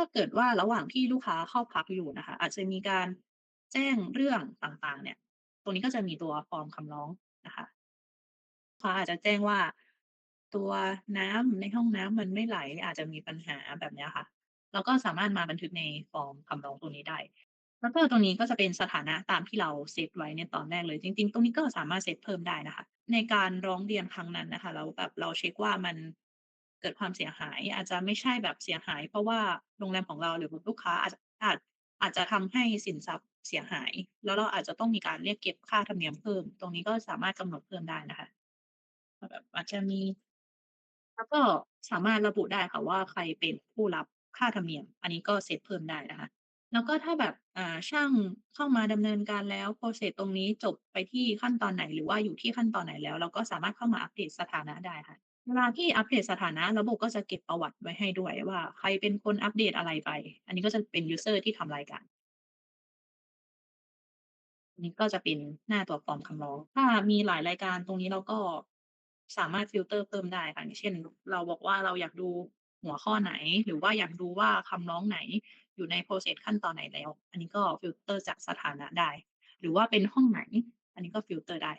าเกิดว่าระหว่างที่ลูกค้าเข้าพักอยู่นะคะ อาจจะมีการแจ้งเรื่องต่างๆ เนี่ย ตรงนี้ก็จะมีตัวฟอร์มคำร้องนะคะลูกค้าอาจจะแจ้งว่าตัวน้ำในห้องน้ำมันไม่ไหลอาจจะมีปัญหาแบบนี้ค่ะ เราก็สามารถมาบันทึกในฟอร์มคำร้องตรงนี้ได้ แล้วก็ตรงนี้ก็จะเป็นสถานะตามที่เราเซตไว้ในตอนแรกเลย จริง ๆ ตรงนี้ก็สามารถเซตเพิ่มได้นะคะ ในการร้องเรียนครั้งนั้นนะคะแล้วแบบเราเช็กว่ามัน เกิดความเสียหาย อาจจะไม่ใช่แบบเสียหาย เพราะว่าโรงแรมของเราหรือลูกค้าอาจจะอาจอาจจะทำให้สินทรัพย์เสียหาย แล้วเราอาจจะต้องมีการเรียกเก็บค่าธรรมเนียมเพิ่ม ตรงนี้ก็สามารถกำหนดเพิ่มได้นะคะแบบอาจจะมี แล้วก็สามารถระบุได้ค่ะว่าใครเป็นผู้รับค่าธรรมเนียม อันนี้ก็เซตเพิ่มได้นะคะ แล้วก็ถ้าแบบอ่าช่างเข้ามาดำเนินการแล้ว process ตรงนี้จบไปที่ขั้นตอนไหน หรือว่าอยู่ที่ขั้นตอนไหนแล้ว เราก็สามารถเข้ามาอัปเดตสถานะได้ค่ะ เวลาที่อัปเดตสถานะ ระบบก็จะเก็บประวัติไว้ให้ด้วยว่า ใครเป็นคนอัปเดตอะไรไป อันนี้ก็จะเป็นยูเซอร์ที่ทำรายการ อันนี้ก็จะเป็นหน้าตัวฟอร์มคำร้อง ถ้ามีหลายรายการตรงนี้เราก็สามารถฟิลเตอร์เพิ่มได้ค่ะอย่างเช่น เราบอกว่าเราอยากดูหัวข้อไหน หรือว่าอยากดูว่าคำร้องไหนอยู่ใน process ขั้นตอนไหนแล้ว อันนี้ก็ฟิลเตอร์จากสถานะได้ หรือว่าเป็นห้องไหน อันนี้ก็ฟิลเตอร์ได้